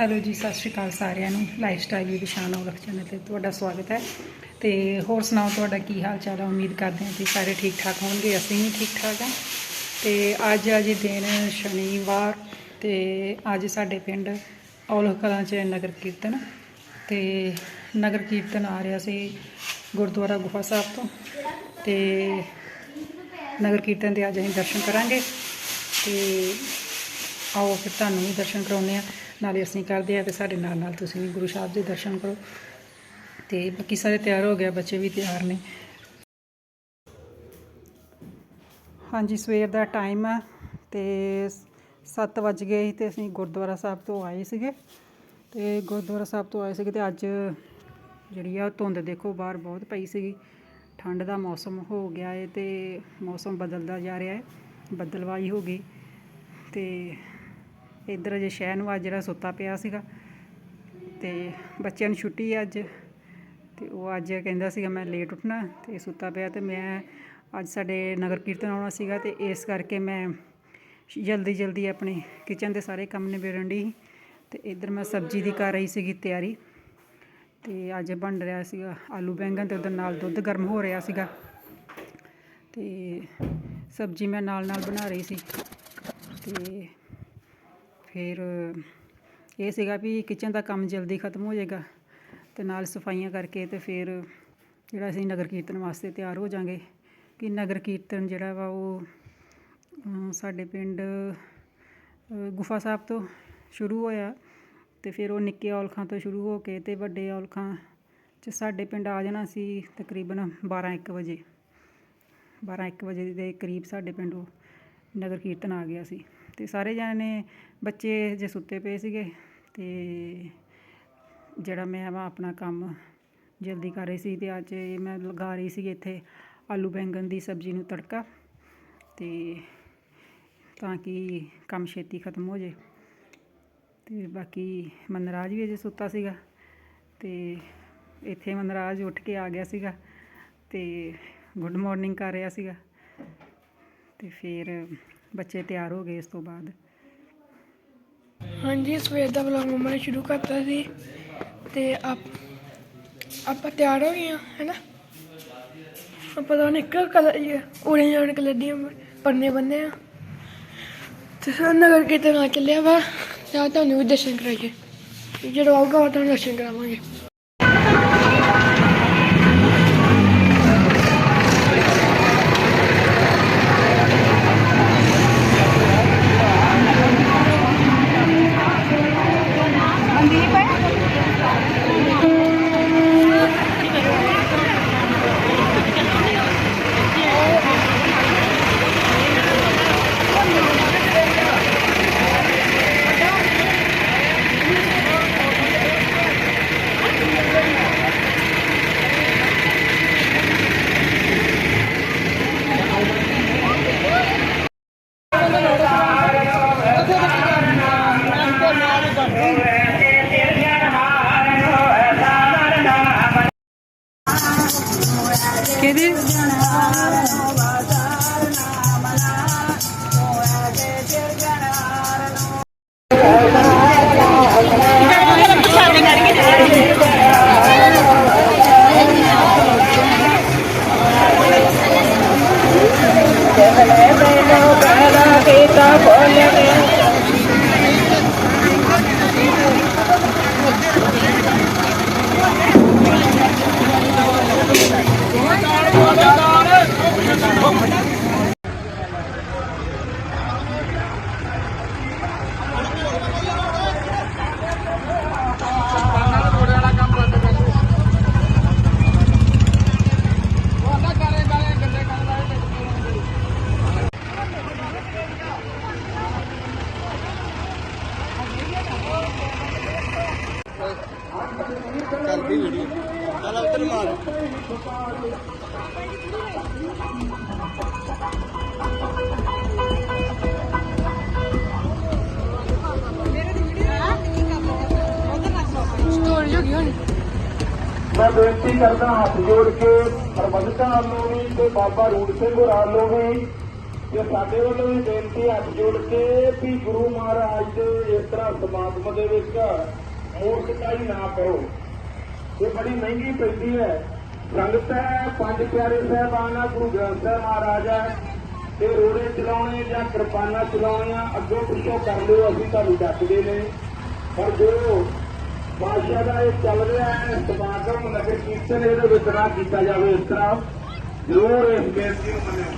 Hello ਜੀ, ਸਤਿ ਸ਼੍ਰੀ ਅਕਾਲ ਸਾਰਿਆਂ ਨੂੰ। ਲਾਈਫ ਸਟਾਈਲ ਵੀ ਵਿਸ਼ਾਨ ਔਲਖ ਚੈਨਲ ਤੇ। ਤੁਹਾਡਾ ਸਵਾਗਤ ਹੈ। ਤੇ ਹੋਰ ਸੁਣਾਓ, ਤੁਹਾਡਾ ਕੀ ਹਾਲ ਚਾਲ ਹੈ? ਉਮੀਦ ਕਰਦੇ ਹਾਂ ਕਿ ਸਾਰੇ ਠੀਕ ਠਾਕ ਹੋਣਗੇ, ਅਸੀਂ ਵੀ ਠੀਕ ਠਾਕ ਹਾਂ। ਤੇ ਅੱਜ ਆ ਅਜ ਦਿਨ ਸ਼ਨੀਵਾਰ ਤੇ ਅੱਜ ਸਾਡੇ ਪਿੰਡ ਔਲਖ ਕਲਾਂ 'ਚ ਨਗਰ ਕੀਰਤਨ। ਤੇ ਨਗਰ ਕੀਰਤਨ ਆ ਰਿਹਾ ਸੀ ਗੁਰਦੁਆਰਾ ਗੁਫਾ ਸਾਹਿਬ ਤੋਂ। ਤੇ ਨਗਰ ਕੀਰਤਨ ਦੇ ਅੱਜ ਅਸੀਂ ਦਰਸ਼ਨ ਕਰਾਂਗੇ। ਤੇ ਆਓ ਫਿਰ ਤੁਹਾਨੂੰ ਵੀ ਦਰਸ਼ਨ ਕਰਾਉਂਦੇ ਆ ਨਾਲੇ ਅਸੀਂ ਕਰਦੇ ਆ ਤੇ ਸਾਡੇ ਨਾਲ ਨਾਲ ਤੁਸੀਂ ਵੀ ਗੁਰੂ ਸਾਹਿਬ ਦੇ ਦਰਸ਼ਨ ਕਰੋ। ਤੇ ਬਾਕੀ ਸਾਰੇ ਤਿਆਰ ਹੋ ਗਿਆ ਬੱਚੇ ਵੀ ਤਿਆਰ ਨੇ। ਹਾਂਜੀ, ਸਵੇਰ ਦਾ ਟਾਈਮ ਆ ਤੇ 7 ਵਜ ਗਏ ਸੀ ਤੇ ਅਸੀਂ ਗੁਰਦੁਆਰਾ ਸਾਹਿਬ ਤੋਂ ਆਏ ਸੀਗੇ। ਤੇ ਗੁਰਦੁਆਰਾ ਸਾਹਿਬ ਤੋਂ ਆਏ ਸੀਗੇ ਤੇ ਅੱਜ ਜਿਹੜੀ ਆ ਧੁੰਦ ਦੇਖੋ, ਬਾਹਰ ਬਹੁਤ ਪਈ ਸੀਗੀ। ਠੰਡ ਦਾ ਮੌਸਮ ਹੋ ਗਿਆ ਹੈ ਤੇ ਮੌਸਮ ਬਦਲਦਾ ਜਾ ਰਿਹਾ ਹੈ ਬੱਦਲਵਾਈ ਹੋ ਗਈ। ਤੇ ਇੱਧਰ ਅਜੇ ਸ਼ਹਿਰ ਨੂੰ ਅੱਜ ਜਿਹੜਾ ਸੁੱਤਾ ਪਿਆ ਸੀਗਾ ਤੇ ਬੱਚਿਆਂ ਨੂੰ ਛੁੱਟੀ ਹੈ ਅੱਜ ਤੇ ਉਹ ਅੱਜ ਕਹਿੰਦਾ ਸੀਗਾ ਮੈਂ ਲੇਟ ਉੱਠਣਾ ਤੇ ਸੁੱਤਾ ਪਿਆ ਤੇ ਮੈਂ ਅੱਜ ਸਾਡੇ ਨਗਰ ਕੀਰਤਨ ਆਉਣਾ ਸੀਗਾ ਤੇ ਇਸ ਕਰਕੇ ਮੈਂ ਜਲਦੀ ਜਲਦੀ ਆਪਣੇ ਕਿਚਨ ਦੇ ਸਾਰੇ ਕੰਮ ਨਿਬੇੜਨ ਦੀ ਤੇ ਇੱਧਰ ਮੈਂ ਸਬਜ਼ੀ ਦੀ ਕਰ ਰਹੀ ਸੀਗੀ ਤਿਆਰੀ ਤੇ ਅੱਜ ਬਣ ਰਿਹਾ ਸੀਗਾ ਆਲੂ ਬੈਂਗਣ ਤੇ ਉਹਦੇ ਨਾਲ ਦੁੱਧ ਗਰਮ ਹੋ ਰਿਹਾ ਸੀਗਾ ਤੇ ਸਬਜ਼ੀ ਮੈਂ ਨਾਲ ਨਾਲ ਬਣਾ ਰਹੀ ਸੀ ਤੇ ਫਿਰ ਇਹ ਸੀਗਾ ਵੀ ਕਿਚਨ ਦਾ ਕੰਮ ਜਲਦੀ ਖਤਮ ਹੋ ਜਾਏਗਾ ਅਤੇ ਨਾਲ ਸਫਾਈਆਂ ਕਰਕੇ ਅਤੇ ਫਿਰ ਜਿਹੜਾ ਅਸੀਂ ਨਗਰ ਕੀਰਤਨ ਵਾਸਤੇ ਤਿਆਰ ਹੋ ਜਾਂਗੇ ਕਿ ਨਗਰ ਕੀਰਤਨ ਜਿਹੜਾ ਵਾ ਉਹ ਸਾਡੇ ਪਿੰਡ ਗੁਫਾ ਸਾਹਿਬ ਤੋਂ ਸ਼ੁਰੂ ਹੋਇਆ ਅਤੇ ਫਿਰ ਉਹ ਨਿੱਕੇ ਔਲਖਾਂ ਤੋਂ ਸ਼ੁਰੂ ਹੋ ਕੇ ਅਤੇ ਵੱਡੇ ਔਲਖਾਂ ਚ ਸਾਡੇ ਪਿੰਡ ਆ ਜਾਣਾ ਸੀ ਤਕਰੀਬਨ 12 1 ਵਜੇ। 12 1 ਵਜੇ ਦੇ ਕਰੀਬ ਸਾਡੇ ਪਿੰਡ ਉਹ ਨਗਰ ਕੀਰਤਨ ਆ ਗਿਆ ਸੀ। ਅਤੇ ਸਾਰੇ ਜਾਣੇ ਬੱਚੇ ਜੇ ਸੁੱਤੇ ਪਏ ਸੀਗੇ ਅਤੇ ਜਿਹੜਾ ਮੈਂ ਵਾ ਆਪਣਾ ਕੰਮ ਜਲਦੀ ਕਰ ਰਹੀ ਸੀ ਅਤੇ ਅੱਜ ਇਹ ਮੈਂ ਲਗਾ ਰਹੀ ਸੀ ਇੱਥੇ ਆਲੂ ਬੈਂਗਣ ਦੀ ਸਬਜ਼ੀ ਨੂੰ ਤੜਕਾ ਅਤੇ ਤਾਂ ਕਿ ਕੰਮ ਛੇਤੀ ਖਤਮ ਹੋ ਜੇ। ਤੇ ਬਾਕੀ ਮਨਰਾਜ ਵੀ ਅਜੇ ਸੁੱਤਾ ਸੀਗਾ ਤੇ ਇੱਥੇ ਮਨਰਾਜ ਉੱਠ ਕੇ ਆ ਗਿਆ ਸੀਗਾ ਤੇ ਗੁੱਡ ਮਾਰਨਿੰਗ ਕਰ ਰਿਹਾ ਸੀਗਾ ਤੇ ਫਿਰ ਬੱਚੇ ਤਿਆਰ ਹੋ ਗਏ ਇਸ ਤੋਂ ਬਾਅਦ। ਹਾਂਜੀ, ਸਵੇਰ ਦਾ ਵਲੌਗ ਮੰਮਾ ਨੇ ਸ਼ੁਰੂ ਕਰਤਾ ਸੀ ਤੇ ਆਪ, ਆਪਾਂ ਤਿਆਰ ਹੋ ਗਏ ਹਾਂ, ਹੈਨਾ? ਆਪਾਂ ਤਾਂ ਇੱਕ ਕਲਰ orange orange ਕਲਰ ਦੀਆਂ ਪੰਨੇ ਬੰਨੇ ਆ ਤੇ ਸਾਨੂੰ ਨਗਰ ਕੀਰਤਨ ਆ ਚੱਲਿਆ ਵਾ। ਤਾਂ ਤੁਹਾਨੂੰ ਵੀ ਦਰਸ਼ਨ ਕਰਾਈਏ। ਜਦੋਂ ਆਊਗਾ ਉਹ ਤੁਹਾਨੂੰ ਦਰਸ਼ਨ ਕਰਾਵਾਂਗੇ। ਮੈਂ ਬੇਨਤੀ ਕਰਦਾ ਹੱਥ ਜੋੜ ਕੇ ਪ੍ਰਬੰਧਕਾਂ ਵੱਲੋਂ ਵੀ ਤੇ ਬਾਬਾ ਰੂਪ ਸਿੰਘ ਹੋਰਾਂ ਵੱਲੋਂ ਵੀ ਤੇ ਸਾਡੇ ਵੱਲੋਂ ਵੀ ਬੇਨਤੀ ਹੱਥ ਜੋੜ ਕੇ ਵੀ ਗੁਰੂ ਮਹਾਰਾਜ ਦੇ ਇਸ ਤਰ੍ਹਾਂ ਸਮਾਗਮ ਦੇ ਵਿੱਚ ਮੋਰ ਨਾ ਕਰੋ। ਇਹ ਬੜੀ ਮਹਿੰਗੀ ਪੈਂਦੀ ਹੈ। ਸੰਗਤ ਹੈ, ਪੰਜ ਪਿਆਰੇ ਸਾਹਿਬਾਨਾਂ ਗੁਰੂ ਗ੍ਰੰਥ ਸਾਹਿਬ ਮਹਾਰਾਜ ਹੈ। ਤੇ ਰੋੜੇ ਚਲਾਉਣੇ ਜਾਂ ਕਿਰਪਾਨਾਂ ਚਲਾਉਣੀਆਂ ਅੱਗੋਂ ਪਿੱਛੋਂ ਕਰ ਲਿਓ, ਅਸੀਂ ਤੁਹਾਨੂੰ ਡੱਕਦੇ ਨੇ। ਪਰ ਜੋ ਬਾਦਸ਼ਾਹ ਦਾ ਇਹ ਚੱਲ ਰਿਹਾ ਹੈ। ਸਮਾਗਮ ਨਗਰ ਕੀਰਤਨ ਇਹਦੇ ਵਿੱਚ ਨਾ ਕੀਤਾ ਜਾਵੇ। ਇਸ ਤਰ੍ਹਾਂ ਜ਼ਰੂਰ ਇਸ ਬੇਨਤੀ ਨੂੰ ਮੰਨਿਓ